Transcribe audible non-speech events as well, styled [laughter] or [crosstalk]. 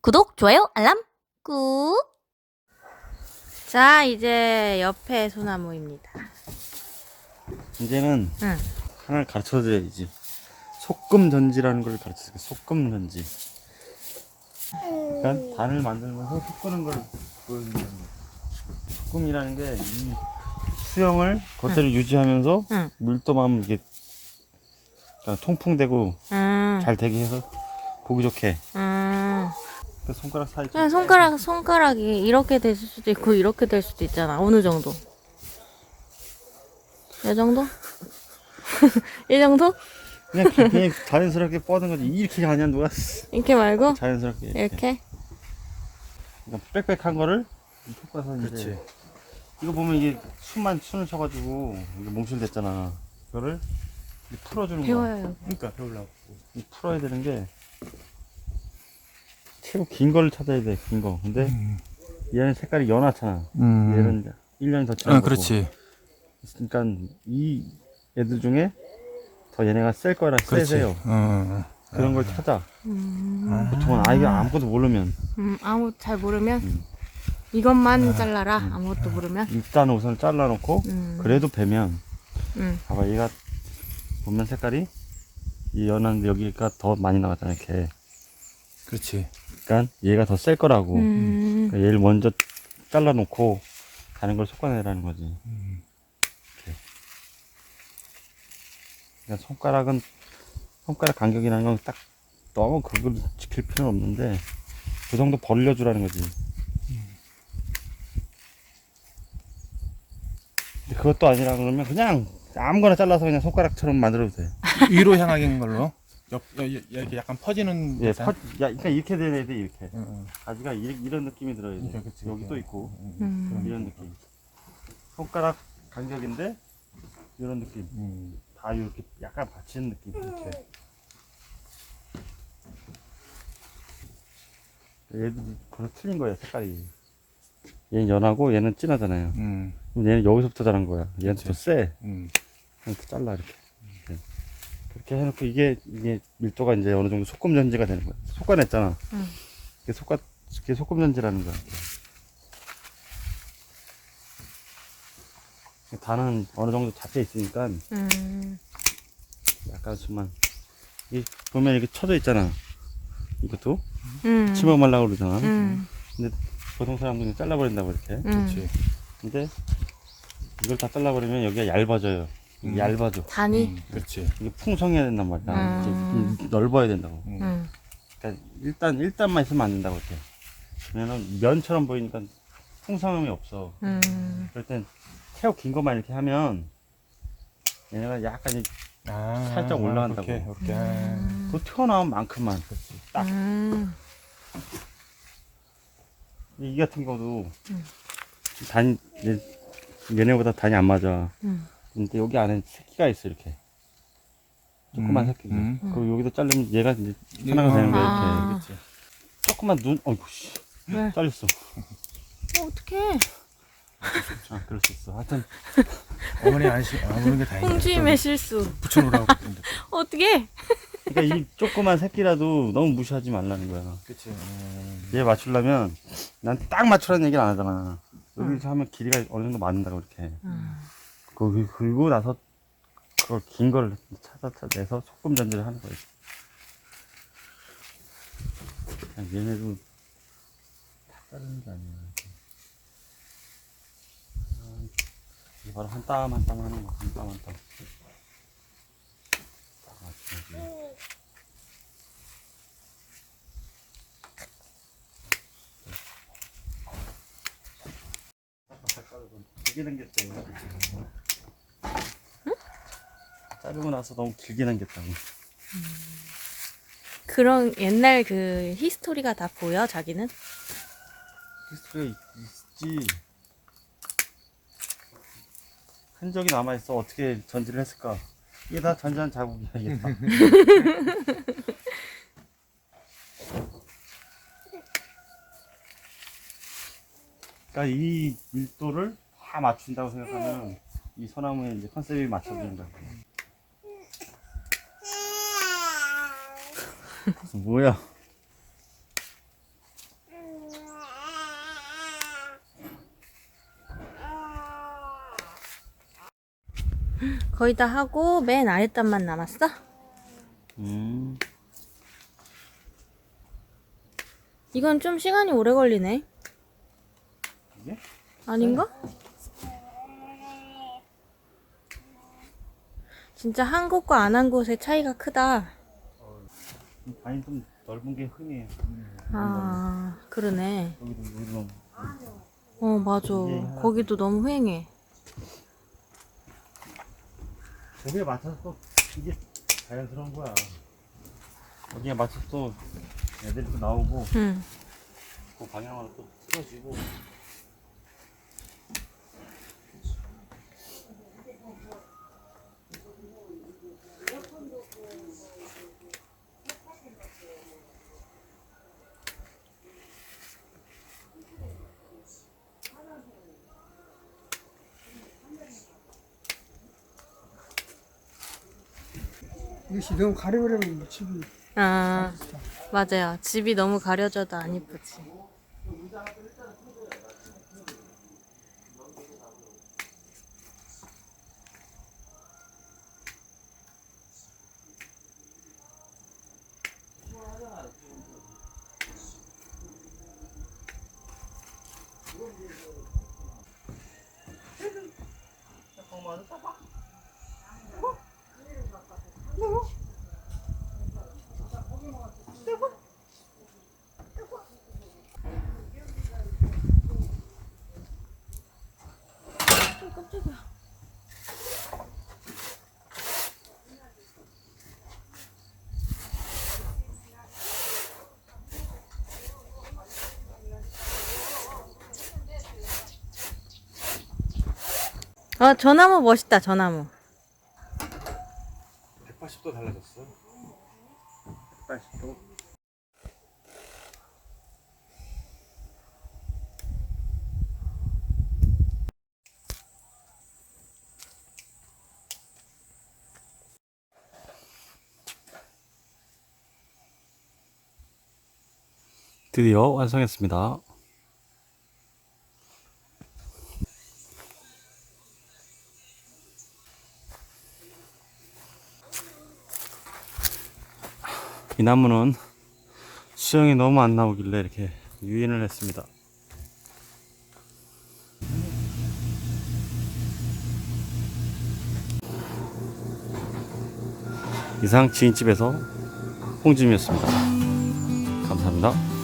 구독, 좋아요, 알람 꾹. 자, 이제 옆에 소나무입니다. 이제는 응. 하나를 가르쳐 드려야지. 소금 전지라는 걸 가르쳐 드릴게요. 소금 전지. 그러니까 단을 만들면서 섞는 걸 보여주는 거예요. 소금이라는 게 이 수영을 그대로 유지하면서 응. 밀도만 이게 통풍되고 음, 잘 되게 해서 보기 좋게 음. 그 손가락 사이 그냥 손가락, 손가락이 이렇게 될 수도 있고, 이렇게 될 수도 있잖아. 어느 정도? 이 정도? [laughs] 이 정도? 그냥, 그냥 자연스럽게 뻗은 거지 이렇게 하냐 누가 이렇게 말고? 자연스럽게 이렇게. 이렇게? 그러니까 빽빽한 거를 섞어서 이제 그렇지. 이거 보면 이게 숨만 숨을 쉬어가지고 이게 몽실됐잖아. 이거를 이렇게 풀어주는 거야. 배워요. 그러니까 배우려고. 이 풀어야 되는 게 최고 긴 거를 찾아야 돼. 긴 거. 근데 얘는 색깔이 연하잖아. 음. 얘는 1년이 더 지난 아, 거고. 그렇지. 그러니까 이 애들 중에 더 얘네가 셀 거라 그렇지. 세세요. 어. 그런 걸 찾아. 음, 보통은 아이가 아무것도 모르면 음, 아무 잘 모르면 음. 이것만 잘라라. 아무것도 모르면. 일단 우선 잘라놓고 음, 그래도 배면 음, 봐봐 얘가 보면 색깔이 이 연한 여기가 더 많이 나갔잖아 이렇게 그렇지. 그러니까 얘가 더 셀 거라고 음, 그러니까 얘를 먼저 잘라놓고 다른 걸 솎아내라는 거지 음. 이렇게. 그러니까 손가락은 손가락 간격이라는 건 딱 너무 그걸 지킬 필요는 없는데 그 정도 벌려주라는 거지 근데 그것도 아니라 그러면 그냥 아무거나 잘라서 그냥 손가락처럼 만들어도 돼 위로 향하는 걸로. 옆, 여, 여, 이렇게 약간 퍼지는. 예? 퍼, 야, 그러니까 이렇게 되는 애들 이렇게. 응, 응. 가지가 이, 이런 느낌이 들어야 돼. 그러니까 그치, 여기 또 그치. 있고 음. 이런 느낌. 손가락 간격인데 이런 느낌. 음. 다 이렇게 약간 받치는 느낌. 이렇게. 얘도 그거 틀린 거야 색깔이. 얘는 연하고 얘는 진하잖아요. 음. 그럼 얘는 여기서부터 자란 거야. 얘는 더. 세. 음. 이렇게 잘라. 이렇게. 그렇게 해놓고 이게 이게 밀도가 이제 어느 정도 소금 전지가 되는 거야. 솎아냈잖아. 음. 이게 솎아 이게 소금 전지라는 거야. 단은 어느 정도 잡혀 있으니까 음, 약간 수만 이 보면 이렇게 쳐져 있잖아. 이것도 음, 치마 말라고 그러잖아. 음, 보통 사람들은 잘라버린다고 이렇게. 음. 그렇지. 근데 이걸 다 잘라버리면 여기가 얇아져요. 이게 음. 얇아져. 단이, 음. 그렇지. 이게 풍성해야 된단 말이야. 음. 이렇게 넓어야 된다고. 음. 음, 그러니까 일단 일단만 있으면 안 된다고 이렇게. 왜냐면 면처럼 보이니까 풍성함이 없어. 음, 그럴 땐 태우 긴 것만 이렇게 하면 얘네가 약간 이- 아, 살짝 올라간다고. 그렇게, 그렇게. 아. 그 튀어나온 만큼만. 딱. 음, 이 같은 경우도 음. 단 얘- 얘네보다 단이 안 맞아. 음. 근데 여기 안에 새끼가 있어 이렇게. 조그만 음, 새끼가. 음. 그 여기다 자르면 얘가 이제 하나가 되는 거야 이렇게. 아. 그렇지. 조그만 눈, 어이구 씨. 왜? 잘렸어. 어, 어떡해. 아, 그럴 수 있어. 하여튼 어머니 안 시, 안 오는 게 다행이야. 홍주임의 실수. 붙여놓으라고. 그랬는데. [laughs] 어떡해. 그러니까 이 조그만 새끼라도 너무 무시하지 말라는 거야. 그치. 음. 얘 맞추려면 난 딱 맞추라는 얘기를 안 하잖아. 여기서 하면 길이가 어느 정도 맞는다고 이렇게. 음. 그 그리고 나서 그걸 긴 걸 찾아내서 소금 전지를 하는. 그냥 얘네도 다 자르는 게. 아, 이게 바로 한 땀 한 땀 하는 거. 한 땀 한 땀. 딱 맞춰야지. 길게 당겼다. 자르고 나서 너무 길게 당겼다고. 그런 옛날 그 히스토리가 다 보여, 자기는? 히스토리가 있- 있지. 흔적이 남아있어. 어떻게 전지를 했을까? 이게 다 전지한 자국이야, 이게 다. [laughs] 그러니까 이 밀도를 다 맞춘다고 생각하면 이 소나무에 이제 컨셉이 맞춰지는 거야. 뭐야? 거의 다 하고 맨 아랫단만 남았어? 음. 이건 좀 시간이 오래 걸리네. 이게? 아닌가? 진짜 한 곳과 안 한 곳의 차이가 크다. 방이 좀 넓은 게 흠이에요. 아, 그러네. 여기도 여기도 너무. 어, 맞아. 이게 거기도 너무 휑해. 거기에 맞춰서 또 이게 자연스러운 거야. 거기에 맞춰서 또 애들이 또 나오고 응. 그 방향으로 또 틀어지고. 이것이 너무 가려버리면 집이 아, 맞아요. 집이 너무 가려져도 안 이쁘지. [laughs] 아, 저 나무 멋있다, 저 나무. 180도 달라졌어. 180도. 드디어 완성했습니다. 이 나무는 수영이 너무 안 나오길래 이렇게 유인을 했습니다. 이상 지인집에서 홍짐이었습니다. 감사합니다.